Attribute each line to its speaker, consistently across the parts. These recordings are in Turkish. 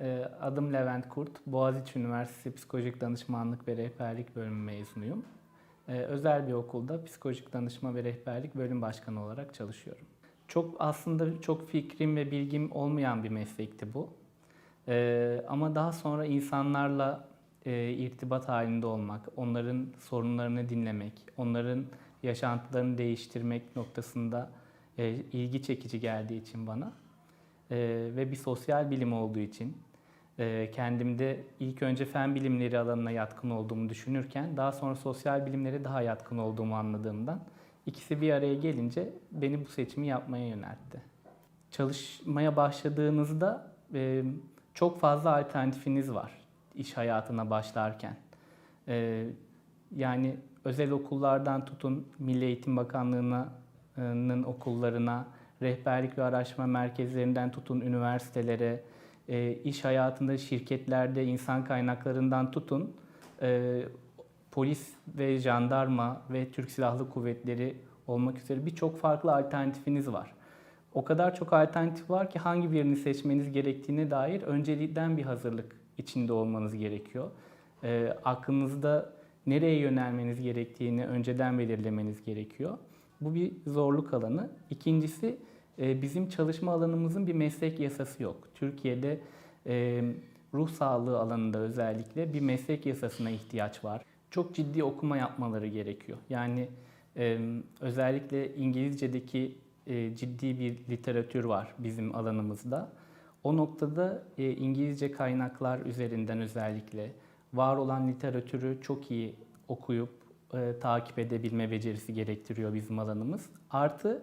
Speaker 1: Ee, Adım Levent Kurt. Boğaziçi Üniversitesi Psikolojik Danışmanlık ve Rehberlik Bölümü mezunuyum. Ee, Özel bir okulda psikolojik danışma ve rehberlik bölüm başkanı olarak çalışıyorum. Çok aslında çok fikrim ve bilgim olmayan bir meslekti bu. Ee, Ama daha sonra insanlarla e, irtibat halinde olmak, onların sorunlarını dinlemek, onların yaşantılarını değiştirmek noktasında e, ilgi çekici geldiği için bana e, ve bir sosyal bilim olduğu için kendimde ilk önce fen bilimleri alanına yatkın olduğumu düşünürken daha sonra sosyal bilimlere daha yatkın olduğumu anladığımdan ikisi bir araya gelince beni bu seçimi yapmaya yöneltti. Çalışmaya başladığınızda e, çok fazla alternatifiniz var iş hayatına başlarken. E, yani özel okullardan tutun Milli Eğitim Bakanlığı'nın okullarına, rehberlik ve araştırma merkezlerinden tutun üniversitelere, e, iş hayatında şirketlerde insan kaynaklarından tutun e, polis ve jandarma ve Türk Silahlı Kuvvetleri olmak üzere birçok farklı alternatifiniz var. O kadar çok alternatif var ki hangi birini seçmeniz gerektiğine dair öncelikten bir hazırlık içinde olmanız gerekiyor. E, aklınızda nereye yönelmeniz gerektiğini önceden belirlemeniz gerekiyor. Bu bir zorluk alanı. İkincisi bizim çalışma alanımızın bir meslek yasası yok. Türkiye'de e, ruh sağlığı alanında özellikle bir meslek yasasına ihtiyaç var. Çok ciddi okuma yapmaları gerekiyor. Yani e, özellikle İngilizce'deki e, ciddi bir literatür var bizim alanımızda. O noktada İngilizce kaynaklar üzerinden özellikle var olan literatürü çok iyi okuyup takip edebilme becerisi gerektiriyor bizim alanımız. Artı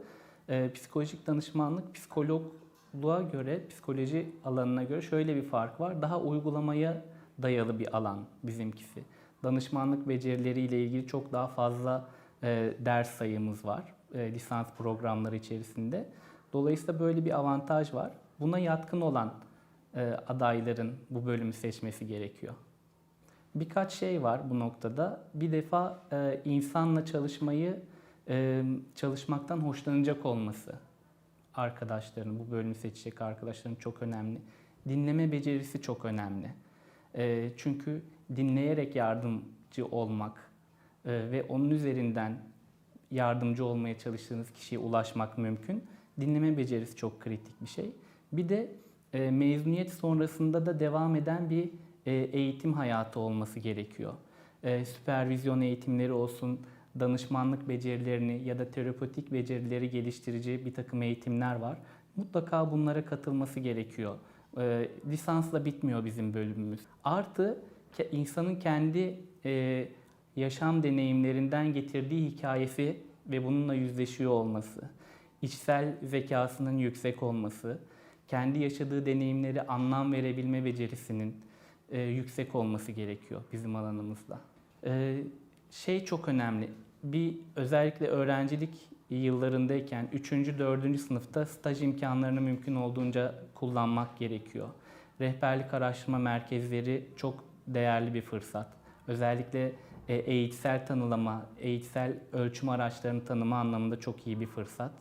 Speaker 1: e, psikolojik danışmanlık psikologluğa göre, psikoloji alanına göre şöyle bir fark var. Daha uygulamaya dayalı bir alan bizimkisi. Danışmanlık becerileriyle ilgili çok daha fazla e, ders sayımız var e, lisans programları içerisinde. Dolayısıyla böyle bir avantaj var. Buna yatkın olan e, adayların bu bölümü seçmesi gerekiyor. Birkaç şey var bu noktada. Bir defa e, insanla çalışmayı çalışmaktan hoşlanacak olması arkadaşların, bu bölümü seçecek arkadaşların çok önemli. Dinleme becerisi çok önemli. Çünkü dinleyerek yardımcı olmak ve onun üzerinden yardımcı olmaya çalıştığınız kişiye ulaşmak mümkün. Dinleme becerisi çok kritik bir şey. Bir de mezuniyet sonrasında da devam eden bir eğitim hayatı olması gerekiyor. E, süpervizyon eğitimleri olsun, danışmanlık becerilerini ya da terapötik becerileri geliştirici bir takım eğitimler var. Mutlaka bunlara katılması gerekiyor. E, lisansla bitmiyor bizim bölümümüz. Artı ke- insanın kendi e, yaşam deneyimlerinden getirdiği hikayesi ve bununla yüzleşiyor olması, içsel zekasının yüksek olması, kendi yaşadığı deneyimleri anlam verebilme becerisinin e, yüksek olması gerekiyor bizim alanımızda. E, şey çok önemli. Bir özellikle öğrencilik yıllarındayken 3. 4. sınıfta staj imkanlarını mümkün olduğunca kullanmak gerekiyor. Rehberlik araştırma merkezleri çok değerli bir fırsat. Özellikle e, eğitsel tanılama, eğitsel ölçüm araçlarını tanıma anlamında çok iyi bir fırsat.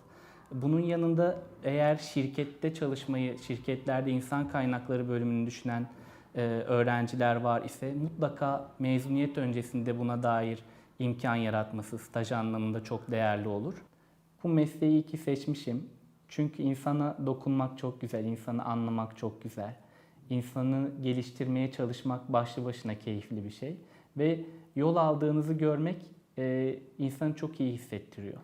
Speaker 1: Bunun yanında eğer şirkette çalışmayı, şirketlerde insan kaynakları bölümünü düşünen e, öğrenciler var ise mutlaka mezuniyet öncesinde buna dair imkan yaratması staj anlamında çok değerli olur. Bu mesleği iyi ki seçmişim. Çünkü insana dokunmak çok güzel, insanı anlamak çok güzel. İnsanı geliştirmeye çalışmak başlı başına keyifli bir şey. Ve yol aldığınızı görmek e, insanı çok iyi hissettiriyor.